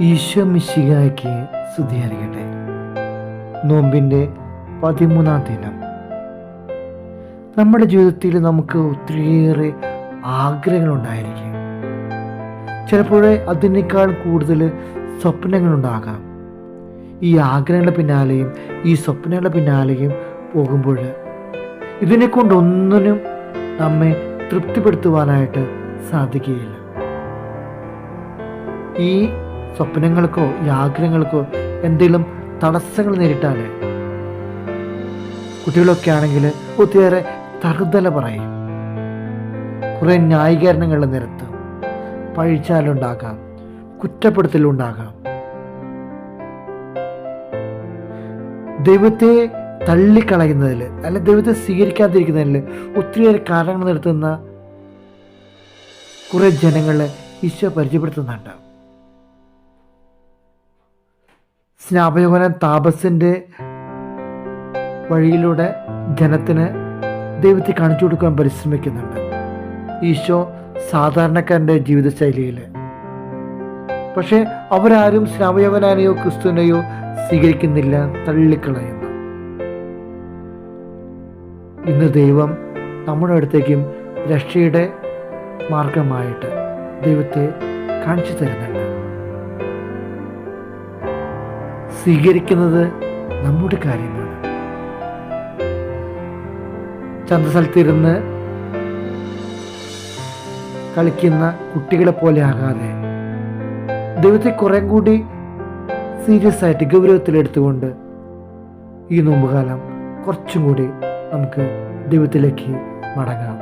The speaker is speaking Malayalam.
ഈശോ സ്തുതി സ്തുതിയായിരിക്കട്ടെ. നോമ്പിന്റെ പതിമൂന്നാം ദിനം. നമ്മുടെ ജീവിതത്തിൽ നമുക്ക് ഒത്തിരിയേറെ ആഗ്രഹങ്ങളുണ്ടായിരിക്കും. ചിലപ്പോൾ അതിനേക്കാൾ കൂടുതൽ സ്വപ്നങ്ങളുണ്ടാകാം. ഈ ആഗ്രഹങ്ങളുടെ പിന്നാലെയും ഈ സ്വപ്നങ്ങളുടെ പിന്നാലെയും പോകുമ്പോൾ ഇതിനെ കൊണ്ടൊന്നിനും നമ്മെ തൃപ്തിപ്പെടുത്തുവാനായിട്ട് സാധിക്കുകയില്ല. ഈ സ്വപ്നങ്ങൾക്കോ ഈ ആഗ്രഹങ്ങൾക്കോ എന്തെങ്കിലും തടസ്സങ്ങൾ നേരിട്ടാൽ കുട്ടികളൊക്കെ ആണെങ്കിൽ ഒത്തിരിയേറെ തറുതല പറയും. കുറേ ന്യായീകരണങ്ങൾ നിരത്തും. പഴിച്ചാലുണ്ടാകാം. കുറ്റപ്പെടുത്തലുണ്ടാകാം. ദൈവത്തെ തള്ളിക്കളയുന്നതിൽ അല്ല ദൈവത്തെ സ്വീകരിക്കാതിരിക്കുന്നതിൽ ഒത്തിരിയേറെ കാരണങ്ങൾ നിർത്തുന്ന കുറേ ജനങ്ങളെ ഈശോ പരിചയപ്പെടുത്തുന്നുണ്ട്. സ്നാപയോഹനൻ താപസിന്റെ വഴിയിലൂടെ ജനത്തിന് ദൈവത്തെ കാണിച്ചു കൊടുക്കാൻ പരിശ്രമിക്കുന്നുണ്ട്. ഈശോ സാധാരണക്കാരന്റെ ജീവിതശൈലിയിൽ. പക്ഷേ അവരാരും സ്നാപയോഹനാനെയോ ക്രിസ്തുവിനെയോ സ്വീകരിക്കുന്നില്ല തള്ളിക്കളയുന്നു. ഇന്ന് ദൈവം നമ്മുടെ അടുത്തേക്കും രക്ഷയുടെ മാർഗമായിട്ട് ദൈവത്തെ കാണിച്ചു തരുന്നുണ്ട്. സ്വീകരിക്കുന്നത് നമ്മുടെ കാര്യമാണ്. ചന്തസ്ഥലത്തിരുന്ന് കളിക്കുന്ന കുട്ടികളെ പോലെ ആകാതെ ദൈവത്തെ കുറേ കൂടി സീരിയസ് ആയിട്ട് ഗൗരവത്തിലെടുത്തുകൊണ്ട് ഈ നോമ്പുകാലം കുറച്ചും കൂടി നമുക്ക് ദൈവത്തിലേക്ക് മടങ്ങാം.